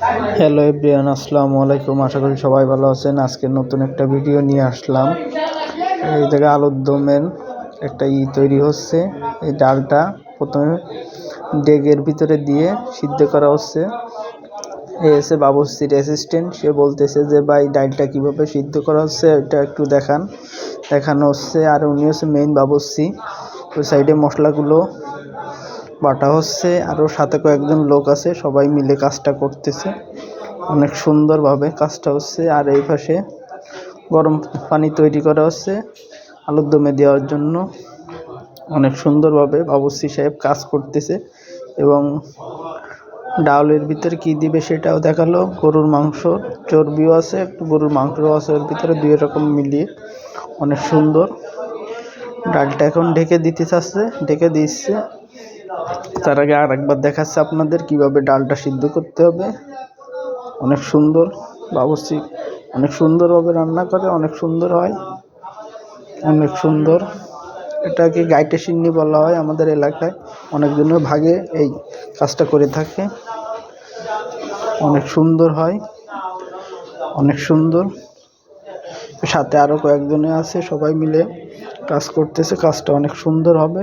Hello everyone আসসালামু আলাইকুম। আশা করি সবাই ভালো আছেন। আজকে নতুন একটা ভিডিও নিয়ে আসলাম। এই জায়গায় আলুর দমের একটা ই তৈরি হচ্ছে। এই ডালটা প্রথমে ডেগের ভিতরে দিয়ে সিদ্ধ করা হচ্ছে। এ এসে বাবুসির অ্যাসিস্ট্যান্ট সে বলতেছে যে, ভাই, ডালটা কীভাবে সিদ্ধ করা হচ্ছে এটা একটু দেখান। দেখানো হচ্ছে। আর উনি হচ্ছে মেইন বাবুসি ওই সাইডে মশলাগুলো বাটা হচ্ছে আরও সাথে কয়েকজন লোক আছে, সবাই মিলে কাজটা করতেছে। অনেক সুন্দরভাবে কাজটা হচ্ছে, আর এই পাশে গরম পানি তৈরি করা হচ্ছে, আলুর দমে দেওয়ার জন্য। অনেক সুন্দরভাবে বাবুসি সাহেব কাজ করতেছে, এবং ডাউলের ভিতরে কি দিবে সেটাও দেখাল। গরুর মাংস চর্বিও আছে, একটু গরুর মাংসও আছে ওর ভিতরে, দুই রকম মিলিয়ে। অনেক সুন্দর। ডালটা এখন ঢেকে দিতে চাচ্ছে, ঢেকে দিচ্ছে। তার আগে আর একবার দেখাচ্ছে আপনাদের কীভাবে ডালটা সিদ্ধ করতে হবে। অনেক সুন্দর বাবুর্চি অনেক সুন্দরভাবে রান্না করে, অনেক সুন্দর হয়, অনেক সুন্দর। এটাকে গাইটে সিন্নি বলা হয় আমাদের এলাকায় অনেকজনের ভাগে এই কাজটা করে থাকে। অনেক সুন্দর হয়, অনেক সুন্দর। সাথে আরও কয়েকজনে আছে, সবাই মিলে কাজ করতেছে, কাজটা অনেক সুন্দর হবে।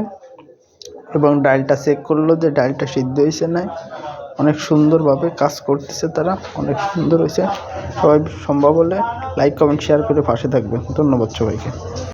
এবং ডালটা চেক করল যে ডালটা সিদ্ধ হয়েছে নাই। অনেক সুন্দরভাবে কাজ করতেছে তারা, অনেক সুন্দর হয়েছে। সবাই সম্ভব হলে লাইক কমেন্ট শেয়ার করে পাশে থাকবেন। ধন্যবাদ সবাইকে।